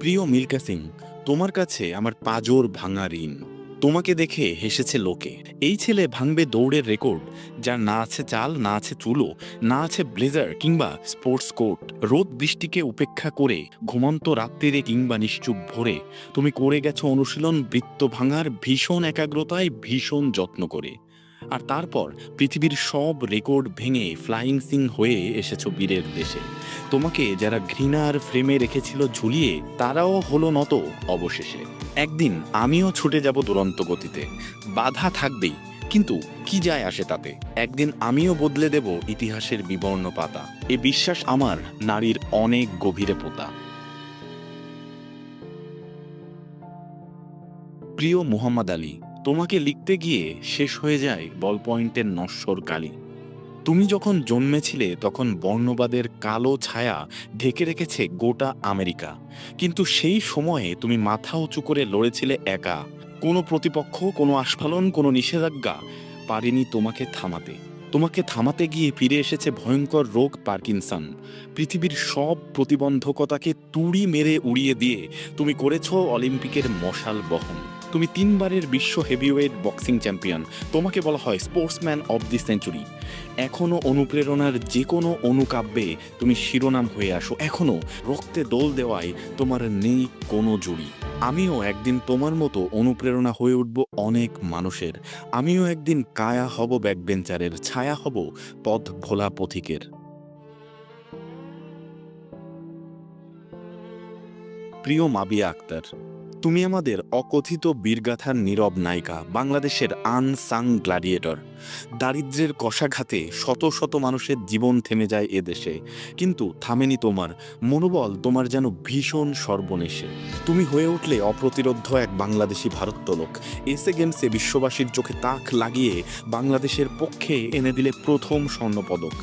প্রিয় মিল্কা সিং, তোমার কাছে আমার পাজর ভাঙা ঋণ। তোমাকে দেখে হেসেছে লোকে। এই ছেলে ভাঙবে দৌড়ের রেকর্ড, যার না আছে চাল, না আছে চুলো না আছে ব্লেজার কিংবা স্পোর্টস কোট রোদ বৃষ্টিকে উপেক্ষা করে, ঘুমন্ত রাত্রিরে কিংবা নিশ্চুপ ভোরে, তুমি করে গেছো অনুশীলন বৃত্ত ভাঙার ভীষণ একাগ্রতায়, ভীষণ যত্ন করে। আর তারপর পৃথিবীর সব রেকর্ড ভেঙে ফ্লাইং সিং হয়ে এসেছ বীরের দেশে। তোমাকে যারা ঘৃণার ফ্রেমে রেখেছিল ঝুলিয়ে, তারাও হলো নত অবশেষে। একদিন আমিও ছুটে যাব দুরন্ত গতিতে। বাধা থাকবেই, কিন্তু কি যায় আসে তাতে? একদিন আমিও বদলে দেব ইতিহাসের বিবর্ণ পাতা। এ বিশ্বাস আমার নারীর অনেক গভীরে পোতা। প্রিয় মুহাম্মদ আলী তোমাকে লিখতে গিয়ে শেষ হয়ে যায় বল পয়েন্টের নশ্বর কালী। তুমি যখন জন্মেছিলে, তখন বর্ণবাদের কালো ছায়া ঢেকে রেখেছে গোটা আমেরিকা। কিন্তু সেই সময়ে তুমি মাথা উঁচু করে লড়েছিলে একা। কোনো প্রতিপক্ষ, কোনো আস্ফালন, কোনো নিষেধাজ্ঞা পারেনি তোমাকে থামাতে। তোমাকে থামাতে গিয়ে ফিরে এসেছে ভয়ঙ্কর রোগ পার্কিনসন। পৃথিবীর সব প্রতিবন্ধকতাকে তুড়ি মেরে উড়িয়ে দিয়ে তুমি করেছ অলিম্পিকের মশাল বহন। তুমি তিনবারের বিশ্ব হেভিওয়েট বক্সিং চ্যাম্পিয়ন। তোমাকে বলা হয় স্পোর্টসম্যান অব দি সেঞ্চুরি। এখনও অনুপ্রেরণার যে কোনো অনুকাব্যে তুমি শিরোনাম হয়ে আসো। এখনও রক্তে দোল দেওয়ায় তোমার নেই কোনো জুড়ি। আমিও একদিন তোমার মতো অনুপ্রেরণা হয়ে উঠব অনেক মানুষের। আমিও একদিন কায়া হব ব্যাকবেঞ্চারের, ছায়া হব পথ ভোলা পথিকের। প্রিয় মাবিয়া আক্তার তুমি আমাদের অকথিত বীরগাথার নীরব নায়িকা, বাংলাদেশের আনসাং গ্ল্যাডিয়েটর দারিদ্র্যের কষাঘাতে শত শত মানুষের জীবন থেমে যায় এদেশে কিন্তু থামেনি তোমার, মনোবল তোমার যেন ভীষণ সর্বনেশে। তুমি হয়ে উঠলে অপ্রতিরোধ্য এক বাংলাদেশি ভারোত্তোলক। এসে গেমসে বিশ্ববাসীর চোখে তাক লাগিয়ে বাংলাদেশের পক্ষে এনে দিলে প্রথম স্বর্ণপদক।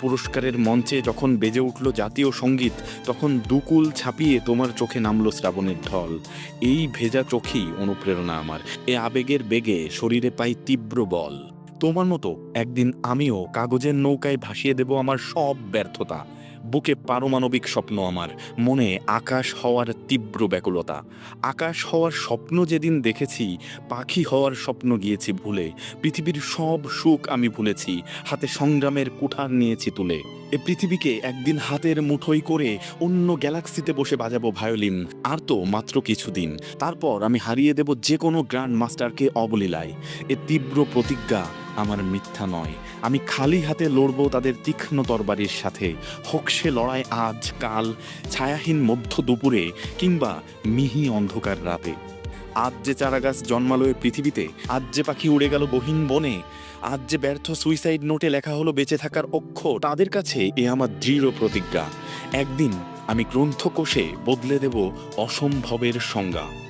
পুরস্কারের মঞ্চে যখন বেজে উঠল জাতীয় সংগীত, তখন দুকুল ছাপিয়ে তোমার চোখে নামলো শ্রাবণের ঢল। এই ভেজা চোখেই অনুপ্রেরণা আমার। এ আবেগের বেগে শরীরে পাই তীব্র বল। তোমার মতো একদিন আমিও কাগজের নৌকায় ভাসিয়ে দেব আমার সব ব্যর্থতা। বুকে পারমাণবিক স্বপ্ন আমার, মনে আকাশ হওয়ার তীব্র ব্যাকুলতা। আকাশ হওয়ার স্বপ্ন যেদিন দেখেছি, পাখি হওয়ার স্বপ্ন গিয়েছি ভুলে। পৃথিবীর সব সুখ আমি ভুলেছি, হাতে সংগ্রামের কুঠার নিয়েছি তুলে। এ পৃথিবীকে একদিন হাতের মুঠোই করে অন্য গ্যালাক্সিতে বসে বাজাবো ভায়োলিন। আর তো মাত্র কিছুদিন। তারপর আমি হারিয়ে দেব যে কোনো গ্র্যান্ড মাস্টারকে অবলীলায়। এ তীব্র প্রতিজ্ঞা আমার মিথ্যা নয়। আমি খালি হাতে লড়বো তাদের তীক্ষ্ণ তরবারির সাথে। হোক সে লড়াই আজ, কাল, ছায়াহীন মধ্য দুপুরে কিংবা মিহি অন্ধকার রাতে। আজ যে চারাগাছ জন্মালো পৃথিবীতে, আজ যে পাখি উড়ে গেল বহিন বনে, আজ যে ব্যর্থ সুইসাইড নোটে লেখা হলো বেঁচে থাকার অক্ষর, তাদের কাছে এ আমার দৃঢ় প্রতিজ্ঞা। একদিন আমি গ্রন্থকোষে বদলে দেব অসম্ভবের সংজ্ঞা।